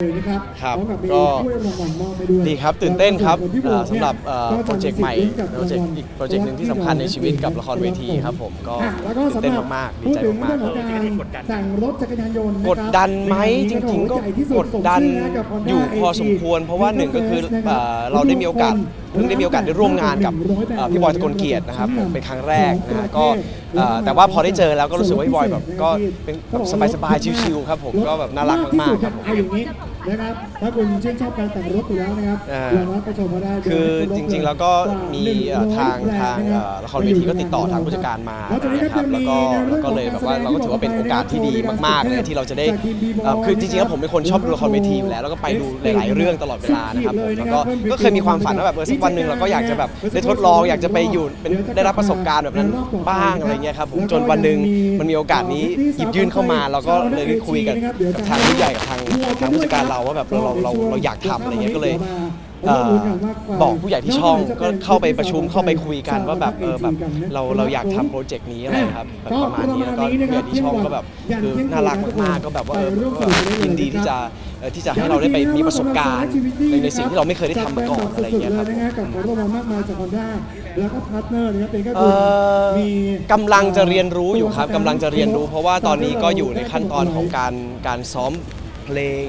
เลยนะครับครับพร้อมกับมีก็ถ้วยรางวัลมอบไปด้วยดีครับตื่นเต้นครับแล้วก็ส่วนเอ่อคนที่สำหรับโหวตเอ่อนี่ยโปรเจกต์ใหม่จะโปรเจกต์อีกโปรเจกต์หนึ่งที่สำคัญในชีวิตกับละครเวทีครับผมก็อะแล้วก็ตื่นสำหเต้นรับมากๆดีพูดใจถึงมาเรื่กองของการแต่งรถจักรยานยนต์ๆนะกคดรับดันไหมจริง ๆ ก็ใหญ่ที่สุกดดันสมชื่ให้กับ Honda อยู่พอสมควร เพราะว่าหนึ่งก็คือเอ่อเราได้มีโอกาสเพิ่งได้มีโอกาสได้ร่วมงานกับเอ่อพี่บอยตะกลเกียรตินะครับผมเป็นครั้งแรกนะฮะก็เอ่อแต่ว่าพอได้เจอแล้วก็รู้สึกว่าพี่บอยแบบก็เป็นแบบสบายๆชิวๆครับผมก็แบบน่ารักมากๆครับผมเอาอย่าง นี้นะครับถ้าคุณชื่นชอบการแต่งรถอยู่แล้วนะครับอ่า ลองรับไปชมมาได้คือจริงๆ แล้วก็มีเอ่อทางกว่ทาง100เอ่อละครเวทีก็ติดต่อทางผู้จัดการมาแล้วจากนี้นะครับจะมีแล้วก็ในรื่องแล้วก็เลยแบบว่าเราก็ถือว่าเป็นโอกาสที่ดีมากๆเลยที่เราจะได้จากทีม B-boy เอ่อคือจริงๆแล้วผมเป็นคนชอบดูละครเวทีอยู่แล้วแล้วก็ไปดูหลายๆ เรื่องตลอดเวลานะครับผมแล้วก็ก็เคยมีความฝันว่าแบบเออสักวันหนึ่งเราก็อยากจะแบบได้ทดลองอยากจะไปอยู่เป็นได้รับประสบการณ์แบบนั้นบ้างอะไรเงี้ยครับผมจนวันหนึ่งมันมีโอกาสนี้หยิบยื่นเข้ามา เราก็เลยได้คุยกันกับทางผู้ใหญ่กับทาง ทางผู้จัดการเราว่าแบบเราเราเราเราอยากทำอะไรเงี้ยก็เลยเอ่อบอกผู้ใหญ่ที่ช่องก็เข้าไปประชุมเข้าไปคุยกันว่าแบบเออแบบเราเราอยากทำโปรเจกต์นี้อะไรครับแบบประมาณนี้แล้วก็ผู้ใหญ่ที่ช่องก็แบบคือน่ารักมากๆก็แบบว่าเออก็แบบยินดีที่จะเอ่อที่จะให้เราได้ไปมีประสบการณ์ในในสิ่งที่เราไม่เคยได้ทำมาก่อนอะไรอย่างเงี้ยครับสุดๆลนะฮะกับของรางวัลมากมายจากคอนด้าแล้วก็พาร์ทเนอร์นะครับเป็นก็เอ่คืออมี กำลังจะเรียนรู้อยู่ครับกำลังจะเรียนรู้ เพราะว่าตอนนี้ก็อยู่ในขั้นตอนของการการซ้อม เพลง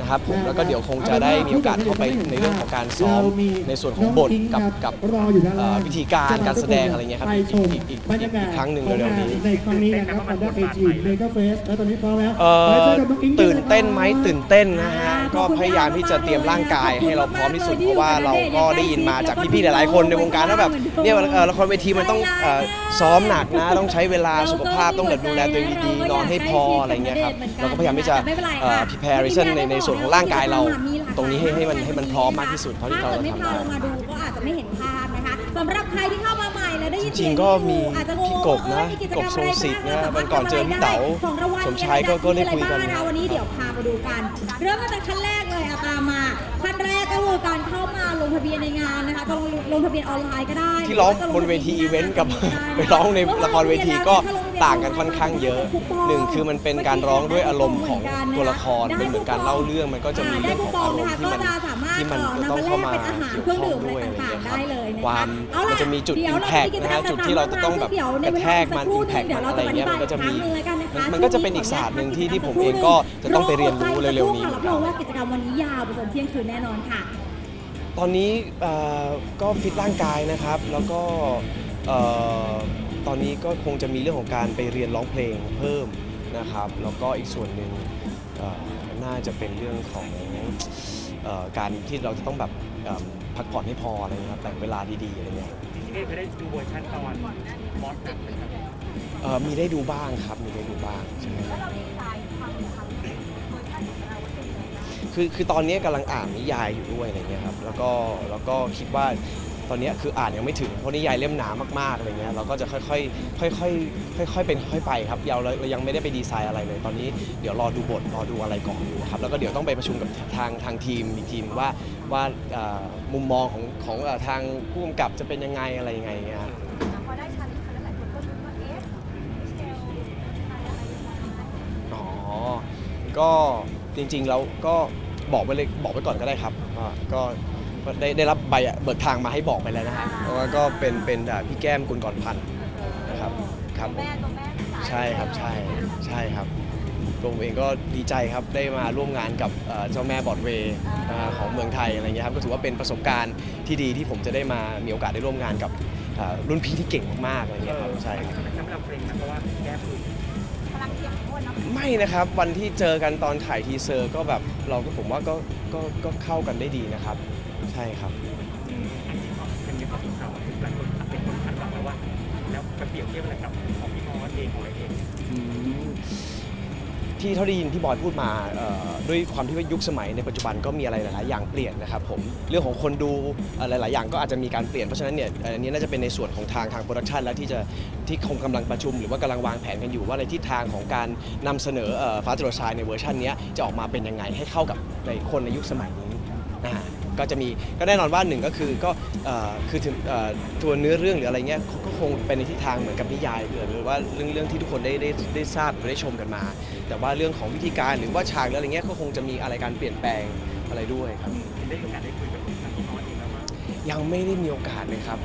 นะครับผมแล้วก็เดี๋ยวคงจะได้มีโอกาสเข้าไปในเรื่องของการซ้อมในส่วนของบทกับกับรออยู่ด้านเอ่ล่าองวิธีการการแสดงอะไรเงี้ยครับไปอีกชมอีกอีกบรรยากาศอีกครั้งหนึ่งเร็วๆนี้ในครั้งนี้นะครับ Honda AG Mega Fest แล้วตอนนี้พร้อมแล้วเอ่อไปเจอกับน้องอิงตื่นเต้นไหมกัะครับตื่นเต้นนะฮะ ก็พยายามที่จะเตรียมร่างกายให้เราพร้อมที่สุดเพราะว่าเราก็ได้ยินมาจากพี่ๆหลายๆคนในวงการว่าแบบเนี่ยเอ่อละครเวทีมันต้องเอ่อซ้อมหนักนะต้องใช้เวลาสุขภาพต้องแบบดูแลตัวเองดีๆนอนให้พออะไรเงี้ยครับเราก็พยายามที่จะเอ่อ preparation ในในส่วนของร่างกายเรา ตรงนี้ให้ให้มันให้มันพร้อมมากที่สุดเท่าที่เราถ้าจะเกิดไม่ทำพาได้ลงมาดูก็อาจจะไม่เห็นภาพนะคะสำหรับใครที่เข้ามาใหม่แล้วได้ยินจเสีริยงงๆก็มีอาจจะงงพี่กบนะว่าเออมีกิจกรบรมทรงสิทธิ์นะอะไรบ้างวันก่อนเจอพี่เต๋าของรางวัลสมชายก็ก็ได้คุยกันมีอะไรบ้างนะคะวันนี้เดี๋ยวพามาดูกัน เริ่มตั้งแต่ขั้นแรกเลยอะตามมาขั้นแรกก็คือการเข้ามาลงทะเบียนในงานนะคะก็ลงลงทะเบียนออนไลน์ก็ได้ที่ร้องบนเวทีอีเวนต์กับไปร้องในละครเวทีก็ ต่างกันค่อนข้างเยอะหนึ่งคือมันเป็นการร้องด้วยอารมณ์ของตัวละครเป็นเหมือนการเล่าเรื่องมันก็จะมีเรื่องของอารมณ์ที่มันที่มันจะต้องเข้ามาเกี่ยวข้องด้วยอะไรอย่างเงี้ยครับความมันจะมีจุดอิมแพกนะฮะจุดที่เราจะต้องแบบกระแทกมันอิมแพกมันอะไรเงี้ยมันก็จะมีมันมันก็จะเป็นอีกศาสตร์หนึ่งที่ที่ผมเองก็จะต้องไปเรียนรู้เร็วๆนี้เหมือนรับกัรองนว่ากิจกรรมวันนี้ยาวไปจนเที่ยงคืนแน่นอนค่ะ ตอนนี้เอ่อก็ฟิตร่างกายนะครับ แล้วก็เอ่อ ตอนนี้ก็คงจะมีเรื่องของการไปเรียนร้องเพลงเพิ่มนะครับแล้วก็อีกส่วนหนึ่งเอ่อน่าจะเป็นเรื่องของเอ่อการที่เราจะต้องแบบเอิ่มพักผ่อนให้พออะไรเงี้ยครับแบ่งเวลาดีๆอะไรเงี้ยจริงๆไม่ได้ดูเวอร์ชันตอนมอสหนักเลยครับเอ่อมีได้ดูบ้างครับมีได้ดูบ้างใช่ไหมครับคือคือตอนนี้กำลังอ่านนิยายอยู่ด้วยอะไรเงี้ยครับแล้วก็แล้วก็คิดว่า ตอนนี้คืออ่านยังไม่ถึงเพราะนิยายเล่มหนามากๆอะไรเงี้ยเราก็จะค่อยๆค่อยๆค่อยๆเป็นค่อยๆไปครับเราเราเรายังไม่ได้ไปดีไซน์อะไรเลยตอนนี้เดี๋ยวรอดูบทรอดูอะไรก่อนอยู่ครับแล้วก็เดี๋ยวต้องไปประชุมกับทางทางทีมอีกทีมว่าว่าเอ่อมุมมองของของเอ่อทางผู้กำกับจะเป็นยังไงอะไรยังไงเงี้ยครับพอได้ชั้นนี้แล้วหลายคนก็รู้ว่าเอ๊ะเซลล์อะไรอะไรยังไงอ๋อก็จริงๆแล้วก็บอกไปเลยบอกไปก่อนก็ได้ครับว่าก็ก็ ได้ได้รับใบเบิกทางมาให้บอกไปแล้วนะฮะเพราะว่าก็เป็นเป็นอ่าพี่แก้มกุลก่อนพันธ์นะครับครับผม แม่ตัวแม่สายใช่ครับใช่ใช่ครับตัวผมเองก็ดีใจครับได้มาร่วมงานกับเอ่อเจ้าแม่บอร์ดเวย์อ่าของเมืองไทยอะไรเงี้ยครับก็ถือว่าเป็นประสบการณ์ที่ดีที่ผมจะได้มามีโอกาสได้ร่วมงานกับอ่ารุ่นพี่ที่เก่งมากๆอะไรเงี้ยครับใช่มันทำให้เราเกรงนะเพราะว่าแก้ปืนพลังเสียงโคนเนาะไม่นะครับ วันที่เจอกันตอนถ่ายทีเซอร์ก็แบบเราก็ผมว่าก็ก็ก็เข้ากันได้ดีนะครับ ใช่ครับเป็นมีความสุขเราหลายคนเป็นคนคาดหวังแล้วว่า แล้วไปเปรียบเทียบอะไรกับของพี่มอสเองของอะไรเองที่เท่าที่ยินพี่บอยพูดมาเอ่อด้วยความที่ว่ายุคสมัยในปัจจุบันก็มีอะไรหลาย ๆ อย่างเปลี่ยนนะครับผมเรื่องของคนดูเอ่อหลาย ๆ อย่างก็อาจจะมีการเปลี่ยนเพราะฉะนั้นเนี่ยเอ่ออันนี้น่าจะเป็นในส่วนของทางทางโปรดักชันแล้วที่จะที่คงกำลังประชุม หรือว่ากำลังวางแผนกันอยู่ว่าในทิศทางของการนำเสนอเอ่อฟ้าจรดทรายในเวอร์ชันเนี้ยจะออกมาเป็นยังไงให้เข้ากับในคนในยุคสมัยนี้นะฮะ ก็จะมีก็แน่นอนว่าหนึ่งก็คือก็เอ่อคือถึงเอ่อตัวเนื้อเรื่องหรืออะไรเงี้ยเขาก็คงเป็นในทิศทางเหมือนกับนิยายหรือว่าเรื่องเรื่องที่ทุกคนได้ได้ได้ทราบหรือได้ชมกันมา แต่ว่าเรื่องของวิธีการหรือว่าฉากหรืออะไรเงี้ยก็คงจะมีอะไรการเปลี่ยนแปลงอะไรด้วยครับได้มีโอกาสได้คุยกับทางพี่มอสเองแล้วว่ายังไม่ได้มีโอกาสเลยครับ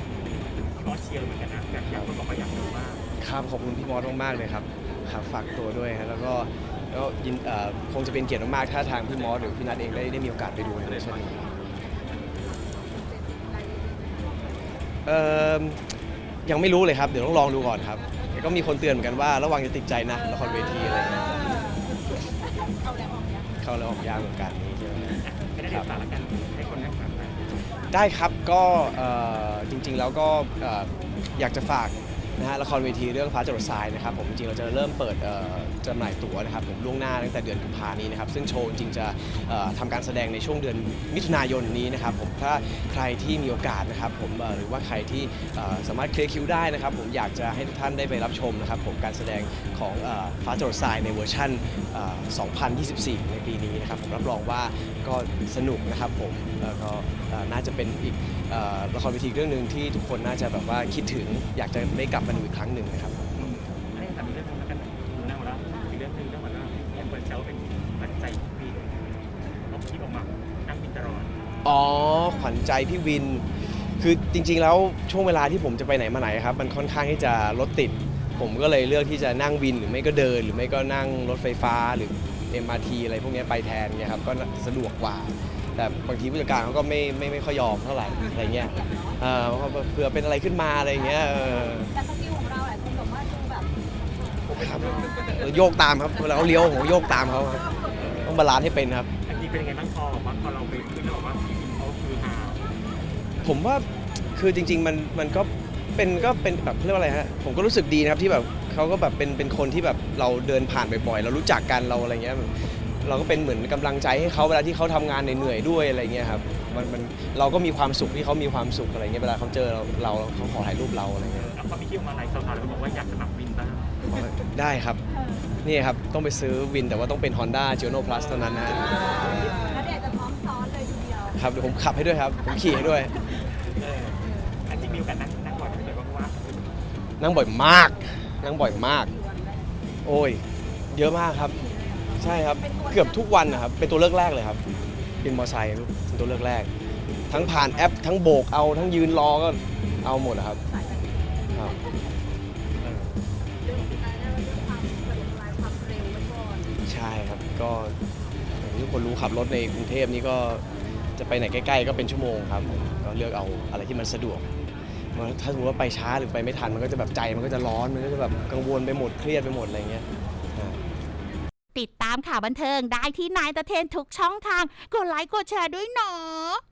พี่มอสเชียร์เหมือนกันนะแบบอยากคนบอกว่าอยากดูมากครับขอบคุณพี่มอสมากๆเลยครับครับฝากตัวด้วยครับแล้วก็แล้วยินเอ่อคงจะเป็นเกียรติมากๆ ถ้าทางพี่มอสหรือพี่นัทเองได้ได้มีโอกาสไปดูในเวอร์ชันนี้ เอ่อยังไม่รู้เลยครับ เดี๋ยวต้องลองดูก่อนครับแต่ก็มีคนเตือนเหมือนกันว่าระวังจะติดใจนะละครเวทีอะไรเงี้ยเข้าแล้วออกยากเหมือนกันนี่ใช่ไหมไม่ได้เรียนสารกันให้คนได้ฟังไป ได้ครับก็เอ่อจริงๆแล้วก็เอ่ออยากจะฝาก นะฮะละครเวทีเรื่องฟ้าจรดทรายนะครับผมจริงๆเราจะเริ่มเปิดเอ่อจำหน่ายตั๋วนะครับผมล่วงหน้าตั้งแต่เดือนกุมภานี้นะครับซึ่งโชว์จริงๆจะเอ่อทำการแสดงในช่วงเดือนมิถุนายนนี้นะครับผมถ้าใครที่มีโอกาสนะครับผมเอ่อหรือว่าใครที่เอ่อสามารถเคลียร์คิวได้นะครับผมอยากจะให้ทุกท่านได้ไปรับชมนะครับผมการแสดงของเอ่อฟ้าจรดทรายในเวอร์ชันเอ่อ2024 ในปีนี้นะครับผมรับรองว่าก็สนุกนะครับผมแล้วก็เอ่อน่าจะเป็นอีกเอ่อละครเวทีเรื่องหนึ่งที่ทุกคนน่าจะแบบว่าคิดถึงอยากจะได้กลับมาดูอีกครั้งหนึ่งนะครับอันนี้แต่มีเรื่องนึงแล้วกันดูหน้าแล้วอีกเรื่องนึงเรื่องเหมือนว่ายังเปิดเซลเป็นปัจจัยพี่เอาคลิปออกมานั่งบินตลอดอ๋อ ขวัญใจพี่วิน คือจริง ๆ แล้วช่วงเวลาที่ผมจะไปไหนมาไหนครับ มันค่อนข้างที่จะรถติด ผมก็เลยเลือกที่จะนั่งวินหรือไม่ก็เดิน หรือไม่ก็นั่งรถไฟฟ้าหรือ MRT อะไรพวกเนี้ยไปแทนเนี่ยครับก็สะดวกกว่า แต่บางทีผู้จัดการเขาก็ไม่ไม่ไม่ค่อยยอมเท่าไหร่อะไรเงี้ยเออเพราะว่าเผื่อเป็นอะไรขึ้นมาอะไรเงี้ยเออแต่สกิลของเราหลายคนบอกว่าดูแบบครับโยกตามครับเวลาเขาเลี้ยวผมก็โยกตามเขาครับต้องบาลานซ์ให้เป็นครับ อันนี้เป็นยังไงบ้างพอบอกว่าพอเราไปขึ้นแล้วบอกว่าพี่บินเขาคือหาผมว่าคือจริง ๆ มันมันก็เป็นก็เป็นแบบเขาเรียกว่าอะไรฮะผมก็รู้สึกดีนะครับที่แบบเขาก็แบบเป็นเป็นคนที่แบบเราเดินผ่านบ่อยๆ เรารู้จักกันเราอะไรเงี้ย เราก็เป็นเหมือนกำลังใจให้เขาเวลาที่เขาทำงานเหนื่อยๆด้วยอะไรเงี้ยครับมันมันเราก็มีความสุขที่เขามีความสุขอะไรเงี้ยเวลาเขาเจอเราเราเขาขอถ่ายรูปเราอะไรเงี้ยแล้วพอมีคลิปออกมาหลายสาวๆเลยบอกว่าอยากสมัครบินบ้างได้ครับนี่ครับต้องไปซื้อวินแต่ว่าต้องเป็น Honda g i o n o Plus เท่านั้นนะฮะแล้วเดี๋ยวจะพร้อมซ้อนเลยทีเดียวครับเดี๋ยวผมขับให้ด้วยครับผมขี่ให้ด้วยเอออันที่มีโอกาสนั่งนั่งบ่อยไม่เคยเพราะว่านั่งบ่อยมาก นั่งบ่อยมาก โอ้ย เยอะมากครับ ใช่ครับเกือบทุกวันนะครับเป็นตัวเลือกแรกเลยครับเป็นมอเตอร์ไซค์เป็นตัวเลือกแรก ทั้งผ่านแอป ทั้งโบกเอาทั้งยืนรอก็เอาหมดนะครับครับใช่ครับก็อย่างที่ทุกคนรู้ขับรถในกรุงเทพนี่ก็จะไปไหนใกล้ ๆ ก็เป็นชั่วโมงครับก็เลือกเอาอะไรที่มันสะดวกถ้าสมมติว่าไปช้าหรือไปไม่ทันมันก็จะแบบใจมันก็จะร้อนมันก็จะแบบกังวลไปหมดเครียดไปหมดอะไรเงี้ยอ่าติดตามข่าวบันเทิงได้ที่นายตะเทนทุกช่องทาง กดไลค์กดแชร์ด้วยเนาะ